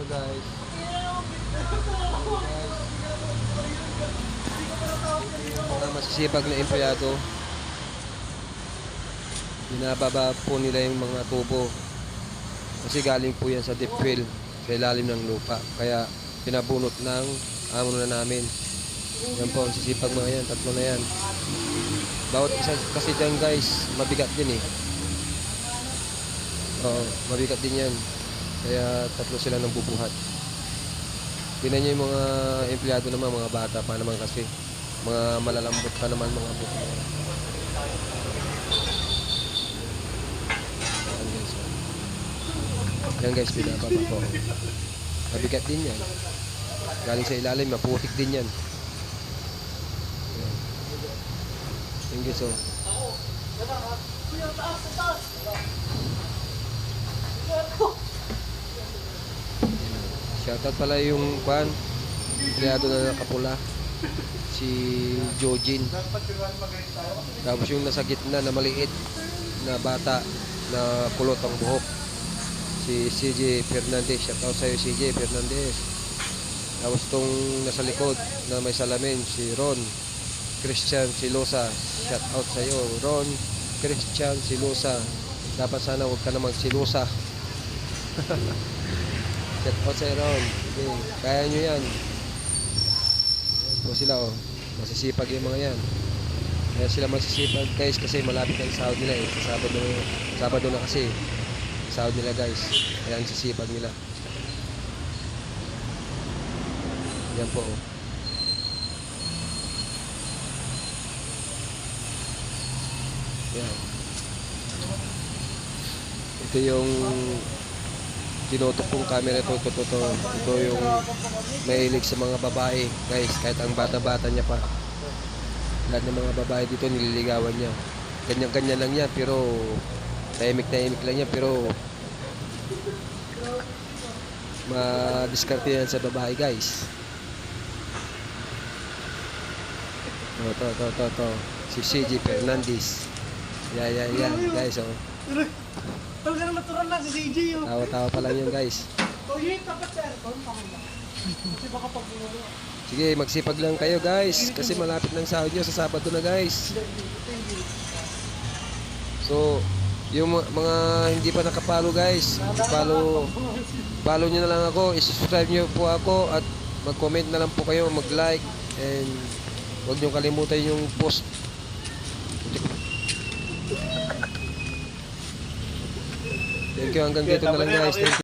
Ito guys. Mga masisipag na empleyado. Binababa po nila yung mga tubo. Kasi galing po yan sa deep well, sa ilalim ng lupa. Kaya pinabunot ng amo na namin. Yan po, sisipag mga yan, tatlo na yan. Bawat isa kasi dyan guys, mabigat din eh. Oo, mabigat din yan. Kaya tatlo sila nang bubuhat. Tingnan nyo yung mga empleyado naman, mga bata pa naman kasi. Mga malalambot pa naman mga buto. Yan guys. oh. Yan guys, pinababa po. Mabigat din yan. Galing sa ilalim, maputik din yan. Yan. Yan guys, oh. Shoutout pala yung kwan, empleyado na nakapula. Si Jojin. Tapos yung nasa gitna na maliit na bata na kulot ang buhok. Si CJ Fernandez. Shoutout sa'yo CJ Fernandez. Tapos tong nasa likod na may salamin, si Ron Christian Silosa. Shoutout sa'yo Ron Christian Silosa. Dapat sana huwag ka na magsilosa. Shout out sa Ron. Okay. Kaya nyo yan. Ito sila oh. Masisipag yung mga yan. Kaya sila masisipag guys kasi malapit na yung sahod nila eh. Sa Sabado, Sabado na kasi. Sahod nila guys. Kaya ang sisipag nila. Yan po oh. Yan. Ito yung tinutok kong camera ito, ito, ito, ito, yung mahilig sa mga babae guys. Kahit ang bata-bata niya pa. Lahat ng mga babae dito nililigawan niya. Ganyan-ganyan lang yan pero tahimik-tahimik lang yan pero madiskarte yan sa babae guys. Ito, ito, ito, ito, ito. si CJ Fernandez. Yan, yan, yan guys oh Talagang natural lang si CJ yun. tawa-tawa pa lang yan guys O yun, tapat sa aircon, pakula. Kasi baka pag. Sige, magsipag lang kayo guys kasi malapit ng sahod nyo sa Sabado na guys. So, yung mga- mga hindi pa nakapalo guys, follow, follow nyo na lang ako, isubscribe nyo po ako at mag-comment na lang po kayo, mag-like and huwag nyo kalimutan yung post. Thank you, hanggang dito na